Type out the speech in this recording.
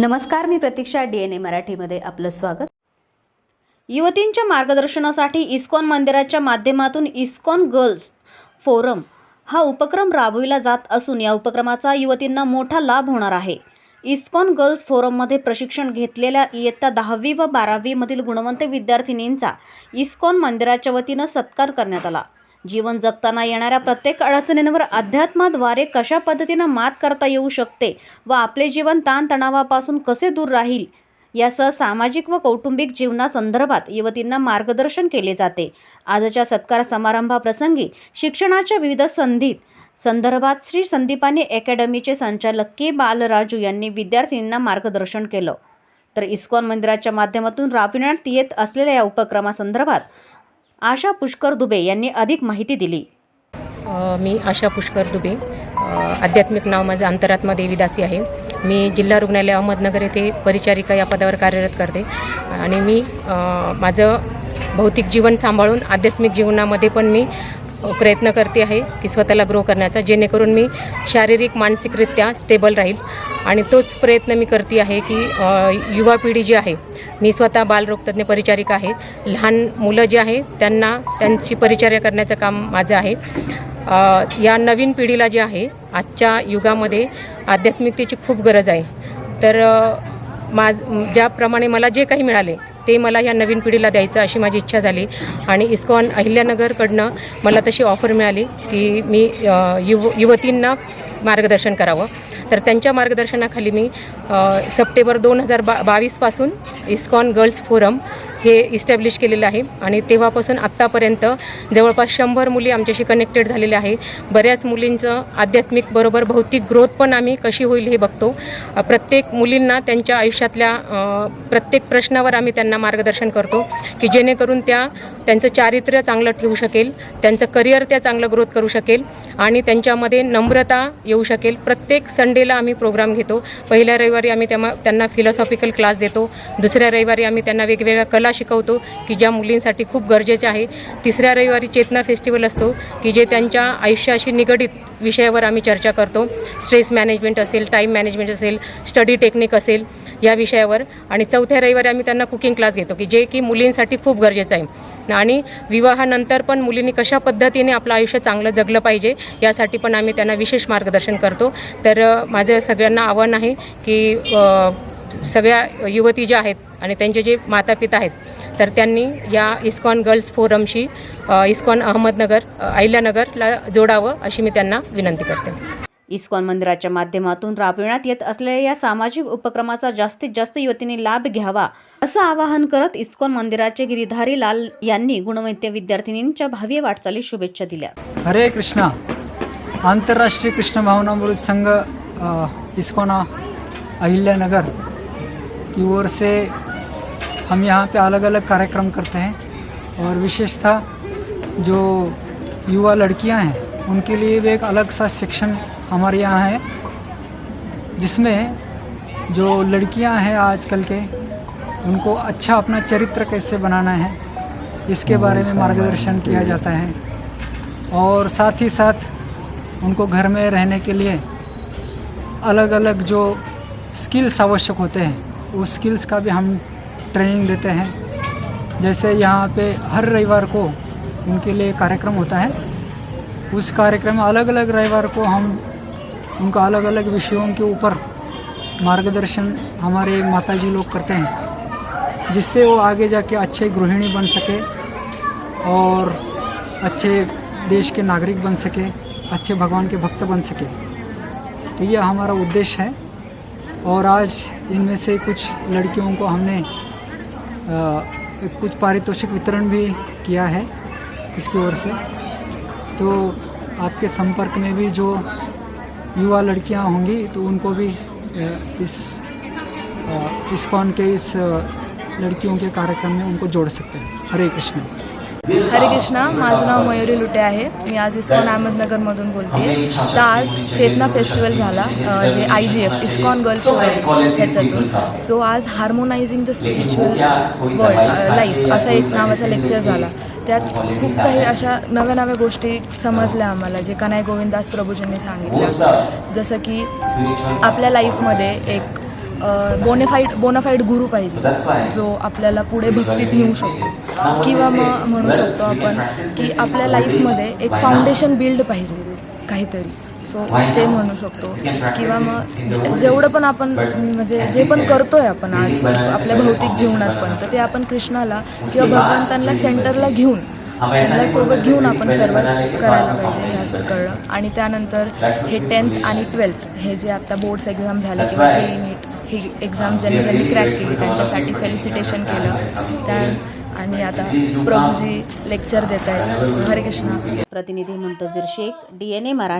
नमस्कार मी प्रतीक्षा D N ए मराठीमध्ये आपलं स्वागत. युवतींच्या मार्गदर्शनासाठी इस्कॉन मंदिराच्या माध्यमातून इस्कॉन गर्ल्स फोरम हा उपक्रम राबविला जात असून या उपक्रमाचा युवतींना मोठा लाभ होणार आहे. इस्कॉन गर्ल्स फोरममध्ये प्रशिक्षण घेतलेल्या इयत्ता दहावी व बारावीमधील गुणवंत विद्यार्थिनींचा इस्कॉन मंदिराच्या वतीनं सत्कार करण्यात आला. जीवन जगताना येणाऱ्या प्रत्येक अडचणींवर अध्यात्माद्वारे कशा पद्धतीनं मात करता येऊ शकते व आपले जीवन ताणतणावापासून कसे दूर राहील? यासह सामाजिक व कौटुंबिक जीवनासंदर्भात युवतींना मार्गदर्शन केले जाते. आजच्या सत्कार समारंभाप्रसंगी शिक्षणाच्या विविध संधीत संदर्भात श्री संदीपानी अकॅडमीचे संचालक के बालराजू यांनी विद्यार्थिनींना मार्गदर्शन केलं. तर इस्कॉन मंदिराच्या माध्यमातून राबविण्यात येत असलेल्या या उपक्रमासंदर्भात आशा पुष्कर दुबे यांनी अधिक माहिती दिली. मी आशा पुष्कर दुबे. आध्यात्मिक नाव माझं अंतरात्मा देवीदासी आहे. मी जिल्हा रुग्णालय अहमदनगर येथे परिचारिका या पदावर कार्यरत करते. आणि मी माझं भौतिक जीवन सांभाळून आध्यात्मिक जीवनामध्ये पण मी प्रयत्न करते आहे की स्वतःला ग्रो करण्याचा जेणेकरून मी शारीरिक मानसिकरित्या स्टेबल राहील. आणि तोच प्रयत्न मी करते आहे की युवा पिढी जी आहे मी स्वतः बालरोगतज्ञ परिचारिका आहे. लहान मुलं जी आहे त्यांना त्यांची परिचर्या करण्याचं काम माझं आहे. या नवीन पिढीला जे आहे आजच्या युगामध्ये आध्यात्मिकतेची खूप गरज आहे. तर मा ज्याप्रमाणे मला जे काही मिळाले ते मला या नवीन पिढीला द्यायचं अशी माझी इच्छा झाली. आणि इस्कॉन अहिल्यानगरकडनं मला तशी ऑफर मिळाली की मी युव युवतींना मार्गदर्शन करावं. तर त्यांच्या मार्गदर्शनाखाली मी सप्टेंबर दोन हजार बा बावीसपासून इस्कॉन गर्ल्स फोरम हे इस्टॅब्लिश केलेलं आहे. आणि तेव्हापासून आत्तापर्यंत जवळपास शंभर मुली आमच्याशी कनेक्टेड झालेल्या आहे. बऱ्याच मुलींचं आध्यात्मिक बरोबर भौतिक ग्रोथ पण आम्ही कशी होईल हे बघतो. प्रत्येक मुलींना त्यांच्या आयुष्यातल्या प्रत्येक प्रश्नावर आम्ही त्यांना मार्गदर्शन करतो की जेणेकरून त्या त्यांचं चारित्र्य चांगलं ठेवू शकेल त्यांचं करिअर त्या चांगलं ग्रोथ करू शकेल आणि त्यांच्यामध्ये नम्रता येऊ शकेल. प्रत्येक संडेला आम्ही प्रोग्राम घेतो. पहिल्या रविवारी आम्ही त्यामा त्यांना फिलॉसॉफिकल क्लास देतो. दुसऱ्या रविवारी आम्ही त्यांना वेगवेगळ्या कला शिकवतो की ज्या मुलींसाठी खूप गरजेचे आहे. तिसऱ्या रविवारी चेतना फेस्टिवल असतो की जे त्यांच्या आयुष्याशी निगडित विषयावर आम्ही चर्चा करतो. स्ट्रेस मॅनेजमेंट असेल टाईम मॅनेजमेंट असेल स्टडी टेक्निक असेल या विषयावर. आणि चौथ्या रविवारी आम्ही त्यांना कुकिंग क्लास घेतो की जे की मुलींसाठी खूप गरजेचं आहे. आणि विवाहानंतर पण मुलींनी कशा पद्धतीने आपलं आयुष्य चांगलं जगलं पाहिजे यासाठी पण आम्ही त्यांना विशेष मार्गदर्शन करतो. तर माझं सगळ्यांना आव्हान आहे की सगळ्या युवती ज्या आहेत आणि त्यांचे जे माता पिता आहेत तर त्यांनी या इस्कॉन गर्ल्स फोरमशी इस्कॉन अहमदनगर अहिल्यानगरला जोडावं अशी मी त्यांना विनंती करते. इस्कॉन मंदिराच्या माध्यमातून राबविण्यात येत असलेल्या या सामाजिक उपक्रमाचा जास्तीत जास्त युवतीने लाभ घ्यावा असं आवाहन करत इस्कॉन मंदिराचे गिरीधारी लाल यांनी गुणवंत विद्यार्थिनींच्या भावी वाटचाली शुभेच्छा दिल्या. हरे कृष्णा. आंतरराष्ट्रीय कृष्ण भावनामृत संघ अ, इस्कोना अहिल्यानगर. की ओर से हम यहाँ पे अलग अलग कार्यक्रम करते हैं और विशेषतः जो युवा लड़कियां हैं उनके लिए भी एक अलग सा सेक्शन हमारे यहाँ है जिसमें जो लड़कियाँ हैं आजकल के उनको अच्छा अपना चरित्र कैसे बनाना है इसके बारे में मार्गदर्शन किया जाता है। और साथ ही साथ उनको घर में रहने के लिए अलग अलग जो स्किल्स आवश्यक होते हैं उस स्किल्स का भी हम ट्रेनिंग देते हैं। जैसे यहाँ पे हर रविवार को उनके लिए कार्यक्रम होता है। उस कार्यक्रम में अलग अलग रविवार को हम उनका अलग अलग विषयों के ऊपर मार्गदर्शन हमारे माता जी लोग करते हैं जिससे वो आगे जाके अच्छे गृहिणी बन सके और अच्छे देश के नागरिक बन सके अच्छे भगवान के भक्त बन सके। तो ये हमारा उद्देश्य है और आज इनमें से कुछ लड़कियों को हमने अ, कुछ पारितोषिक वितरण भी किया है इसकी ओर से। तो आपके संपर्क में भी जो युवा लड़कियां होंगी तो उनको भी इस इस्कॉन के इस लड़कियों के कार्यक्रम में उनको जोड़ सकते हैं। हरे कृष्ण। हरे कृष्णा माझं नाव मयुरी लुटे आहे. मी आज इस्कॉन अहमदनगरमधून बोलते. तर आज चेतना फेस्टिवल झाला जे I G F ISKCON girls forum ह्याच्यातून. सो आज harmonising the spiritual world life असा एक नावाचा लेक्चर झाला. त्यात खूप काही अशा नव्या नव्या गोष्टी समजल्या आम्हाला जे कनाय गोविंदास प्रभूजींनी सांगितलं जसं की आपल्या लाईफमध्ये एक बोनेफाईड बोनाफाईड गुरु पाहिजे जो आपल्याला पुढे भक्तीत नेऊ शकतो. किंवा मग म्हणू शकतो आपण की आपल्या लाईफमध्ये एक फाउंडेशन बिल्ड पाहिजे काहीतरी. सो ते म्हणू शकतो. किंवा मग जेवढं पण आपण म्हणजे जे पण करतोय आपण आज आपल्या भौतिक जीवनात पण तर ते आपण कृष्णाला किंवा भगवंतांना सेंटरला घेऊन सोबत घेऊन आपण सर्व करायला पाहिजे हे असं कळलं. आणि त्यानंतर हे टेन्थ आणि ट्वेल्थ हे जे आता बोर्ड्स एक्झाम झाले किंवा जे नीट ही एक्झाम ज्यांनी ज्यांनी क्रॅक केली त्यांच्यासाठी फेलिसिटेशन केलं. त्या आणि आता प्रभूजी लेक्चर देत आहेत हरे कृष्णा. प्रतिनिधी Muntazir Shaikh D N A Marathi.